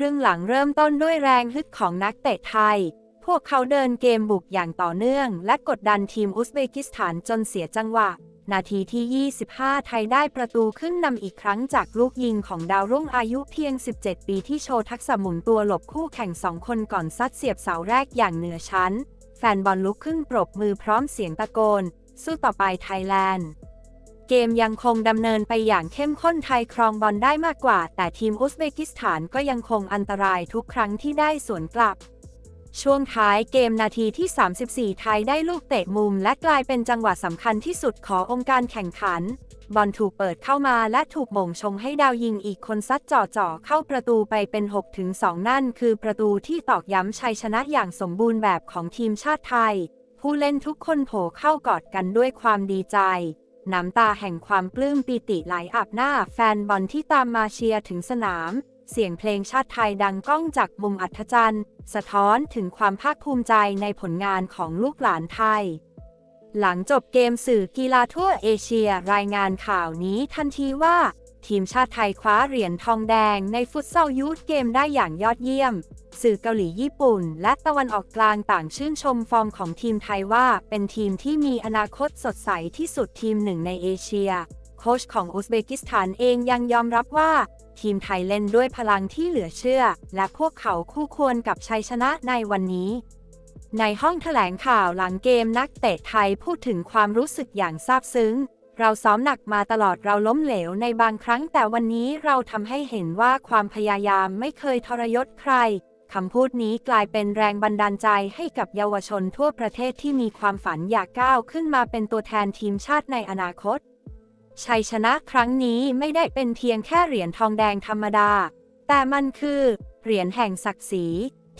ครึ่งหลังเริ่มต้นด้วยแรงฮึดของนักเตะไทย พวกเขาเดินเกมบุกอย่างต่อเนื่อง และกดดันทีมอุซเบกิสถานจนเสียจังหวะ นาทีที่ 25 ไทยได้ประตูขึ้นนำอีกครั้งจากลูกยิงของดาวรุ่งอายุเพียง 17 ปีที่โชว์ทักษะหมุนตัวหลบคู่แข่งสองคนก่อนซัดเสียบเสาแรกอย่างเหนือชั้น แฟนบอลลุกขึ้นปรบมือพร้อมเสียงตะโกน สู้ต่อไปไทยแลนด์ เกมยังคงดำเนินไปอย่างเข้มข้นไทยครองบอลได้มากกว่า แต่ทีมอุซเบกิสถานก็ยังคงอันตรายทุกครั้งที่ได้สวนกลับ ช่วงท้ายเกมนาทีที่ 34 ไทยได้ลูกเตะมุม และกลายเป็นจังหวะสำคัญที่สุดขององค์การแข่งขัน บอลถูกเปิดเข้ามาและถูกหม่งชงให้ดาวยิงอีกคนซัดจ่อๆเข้าประตูไปเป็น 6-2 นั่น คือประตูที่ตอกย้ำชัยชนะอย่างสมบูรณ์แบบของทีมชาติไทย ผู้เล่นทุกคนโผล่เข้ากอดกันด้วยความดีใจ น้ำตาแห่งความปลื้มปิติไหลอาบหน้าแฟนบอลที่ตามมาเชียร์ถึงสนาม เสียงเพลงชาติไทยดังก้องจากมุมอัธจันทร์สะท้อนถึงความภาคภูมิใจในผลงานของลูกหลานไทย หลังจบเกมสื่อกีฬาทั่วเอเชียรายงานข่าวนี้ทันทีว่า ทีมชาติไทยคว้าเหรียญทองแดงในฟุตซอลยูทเกมได้อย่างยอดเยี่ยม สื่อเกาหลีญี่ปุ่น และตะวันออกกลางต่างชื่นชมฟอร์มของทีมไทยว่า เป็นทีมที่มีอนาคตสดใสที่สุดทีมหนึ่งในเอเชีย โค้ชของอุซเบกิสถานเองยังยอมรับว่า ทีมไทยเล่นด้วยพลังที่เหลือเชื่อ และพวกเขาคู่ควรกับชัยชนะในวันนี้ในห้องแถลงข่าวหลังเกมนักเตะไทยพูดถึงความรู้สึกอย่างซาบซึ้ง เราซ้อมหนักมาตลอดเราล้มเหลวในบางครั้งแต่วันนี้เราทำให้เห็นว่าความพยายามไม่เคยทรยศใครคำพูดนี้กลายเป็นแรงบันดาลใจให้กับเยาวชนทั่วประเทศที่มีความฝันอยากก้าวขึ้นมาเป็นตัวแทนทีมชาติในอนาคต ชัยชนะครั้งนี้ไม่ได้เป็นเพียงแค่เหรียญทองแดงธรรมดา แต่มันคือ เหรียญแห่งศักดิ์ศรี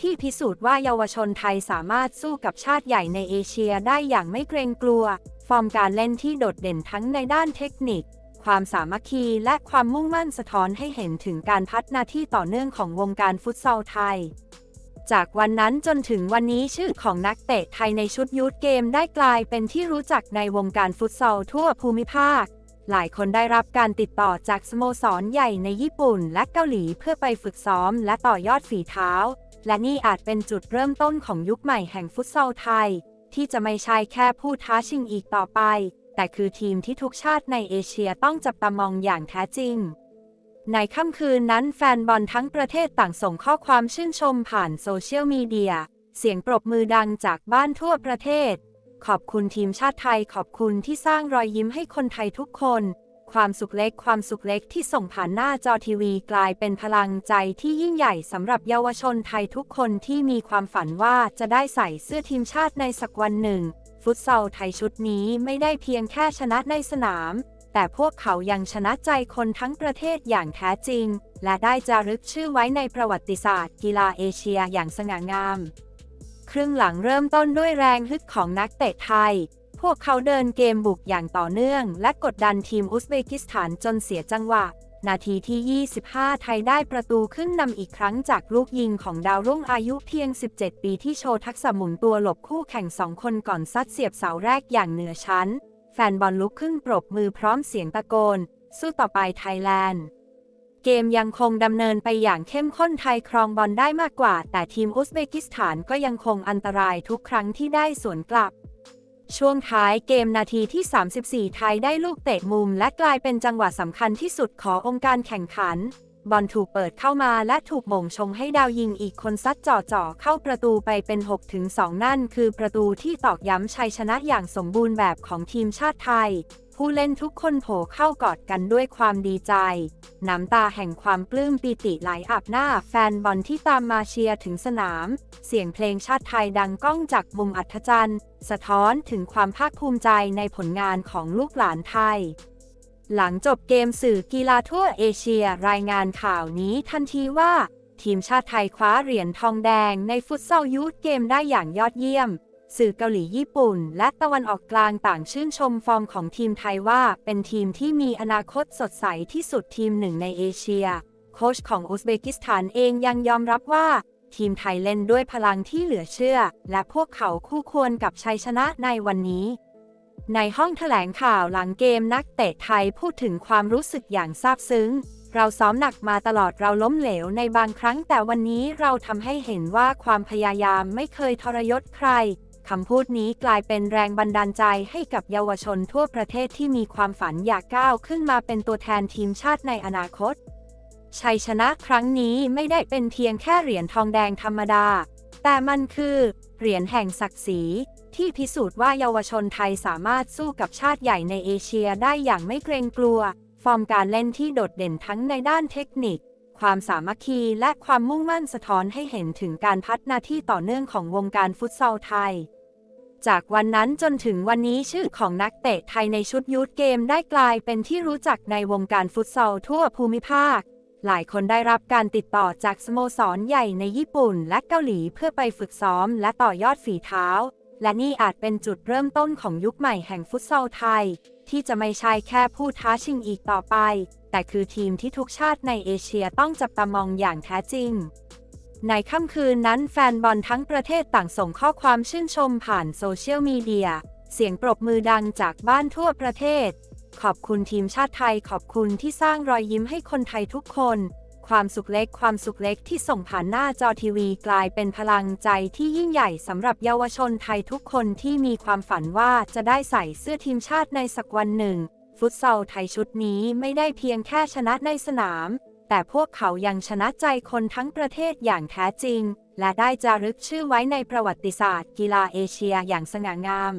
ที่พิสูจน์ว่าเยาวชนไทยสามารถสู้กับชาติใหญ่ในเอเชียได้อย่างไม่เกรงกลัว ฟอร์มการเล่นที่โดดเด่นทั้งในด้านเทคนิค ความสามัคคีและความมุ่งมั่นสะท้อนให้เห็นถึงการพัฒนาที่ต่อเนื่องของวงการฟุตซอลไทย จากวันนั้นจนถึงวันนี้ชื่อของนักเตะไทยในชุดยูทเกมได้กลายเป็นที่รู้จักในวงการฟุตซอลทั่วภูมิภาค หลายคนได้รับการติดต่อจากสโมสรใหญ่ในญี่ปุ่น และเกาหลีเพื่อไปฝึกซ้อม และต่อยอดฝีเท้า และนี่อาจเป็นจุดเริ่มต้นของยุคใหม่แห่งฟุตซอลไทย ที่จะไม่ใช่แค่ผู้ท้าชิงอีกต่อไป แต่คือทีมที่ทุกชาติในเอเชียต้องจับตามองอย่างแท้จริง ในค่ำคืนนั้นแฟนบอลทั้งประเทศต่างส่งข้อความชื่นชมผ่านโซเชียลมีเดีย เสียงปรบมือดังจากบ้านทั่วประเทศ ขอบคุณทีมชาติไทยขอบคุณที่สร้างรอยยิ้มให้คนไทยทุกคน ความสุขเล็ก ความสุขเล็กที่ส่งผ่านหน้าจอทีวีกลายเป็นพลังใจที่ยิ่งใหญ่สำหรับเยาวชนไทยทุกคนที่มีความฝันว่าจะได้ใส่เสื้อทีมชาติในสักวันหนึ่ง ฟุตซอลไทยชุดนี้ไม่ได้เพียงแค่ชนะในสนาม แต่พวกเขายังชนะใจคนทั้งประเทศอย่างแท้จริง และได้จารึกชื่อไว้ในประวัติศาสตร์ กีฬาเอเชียอย่างสง่างาม ครึ่งหลังเริ่มต้นด้วยแรงฮึดของนักเตะไทย พวกเขาเดินเกมบุกอย่างต่อเนื่อง และกดดันทีมอุซเบกิสถานจนเสียจังหวะ นาทีที่ 25 ไทยได้ประตูขึ้นนำอีกครั้งจากลูกยิงของดาวรุ่งอายุเพียง 17 ปีที่โชว์ทักษะหมุนตัวหลบคู่แข่งสองคนก่อนซัดเสียบเสาแรกอย่างเหนือชั้น แฟนบอลลุกขึ้นปรบมือพร้อมเสียงตะโกน สู้ต่อไปไทยแลนด์เกมยังคงดำเนินไปอย่างเข้มข้นไทยครองบอลได้มากกว่า แต่ทีมอุซเบกิสถานก็ยังคงอันตรายทุกครั้งที่ได้สวนกลับ ช่วงท้ายเกมนาทีที่ 34 ไทยได้ลูกเตะมุม และกลายเป็นจังหวะสำคัญที่สุดขององค์การแข่งขัน บอลถูกเปิดเข้ามาและถูกหม่งชงให้ดาวยิงอีกคนซัดจ่อๆเข้าประตูไปเป็น 6-2 นั่นคือประตูที่ตอกย้ำชัยชนะอย่างสมบูรณ์แบบของทีมชาติไทย ผู้เล่นทุกคนโผล่เข้ากอดกันด้วยความดีใจ น้ำตาแห่งความปลื้มปีติไหลอาบหน้าแฟนบอลที่ตามมาเชียร์ถึงสนาม เสียงเพลงชาติไทยดังก้องจากมุมอัธจันทร์ สะท้อนถึงความภาคภูมิใจในผลงานของลูกหลานไทย หลังจบเกมสื่อกีฬาทั่วเอเชียรายงานข่าวนี้ทันทีว่า ทีมชาติไทยคว้าเหรียญทองแดงในฟุตซอลยูทเกมได้อย่างยอดเยี่ยม สื่อเกาหลีญี่ปุ่น และตะวันออกกลางต่างชื่นชมฟอร์มของทีมไทยว่าเป็นทีมที่มีอนาคตสดใสที่สุดทีมหนึ่งในเอเชีย โค้ชของอุซเบกิสถานเองยังยอมรับว่า ทีมไทยเล่นด้วยพลังที่เหลือเชื่อ และพวกเขาคู่ควรกับชัยชนะในวันนี้ ในห้องแถลงข่าวหลังเกมนักเตะไทยพูดถึงความรู้สึกอย่างซาบซึ้งเราซ้อมหนักมาตลอดเราล้มเหลวในบางครั้งแต่วันนี้เราทำให้เห็นว่าความพยายามไม่เคยทรยศใคร คำพูดนี้กลายเป็นแรงบันดาลใจให้กับเยาวชนทั่วประเทศที่มีความฝันอยากก้าวขึ้นมาเป็นตัวแทนทีมชาติในอนาคต ชัยชนะครั้งนี้ไม่ได้เป็นเพียงแค่เหรียญทองแดงธรรมดา แต่มันคือ เหรียญแห่งศักดิ์ศรี ที่พิสูจน์ว่าเยาวชนไทยสามารถสู้กับชาติใหญ่ในเอเชียได้อย่างไม่เกรงกลัว ฟอร์มการเล่นที่โดดเด่นทั้งในด้านเทคนิคความสามัคคีและความมุ่งมั่นสะท้อนให้เห็นถึงการพัฒนาที่ต่อเนื่องของวงการฟุตซอลไทย จากวันนั้นจนถึงวันนี้ชื่อของนักเตะไทยในชุดยูทเกมได้กลายเป็นที่รู้จักในวงการฟุตซอลทั่วภูมิภาค หลายคนได้รับการติดต่อจากสโมสรใหญ่ในญี่ปุ่นและเกาหลีเพื่อไปฝึกซ้อมและต่อยอดฝีเท้า และนี่อาจเป็นจุดเริ่มต้นของยุคใหม่แห่งฟุตซอลไทย ที่จะไม่ใช่แค่ผู้ท้าชิงอีกต่อไป แต่คือทีมที่ทุกชาติในเอเชียต้องจับตามองอย่างแท้จริง ในค่ำคืนนั้นแฟนบอลทั้งประเทศต่างส่งข้อความชื่นชมผ่านโซเชียลมีเดีย เสียงปรบมือดังจากบ้านทั่วประเทศ ขอบคุณทีมชาติไทยขอบคุณที่สร้างรอยยิ้มให้คนไทยทุกคน ความสุขเล็กความสุขเล็กที่ส่งผ่านหน้าจอทีวีกลายเป็นพลังใจที่ยิ่งใหญ่สำหรับเยาวชนไทยทุกคนที่มีความฝันว่าจะได้ใส่เสื้อทีมชาติในสักวันหนึ่ง ฟุตซอลไทยชุดนี้ไม่ได้เพียงแค่ชนะในสนาม แต่พวกเขายังชนะใจคนทั้งประเทศอย่างแท้จริง และได้จารึกชื่อไว้ในประวัติศาสตร์กีฬาเอเชียอย่างสง่างาม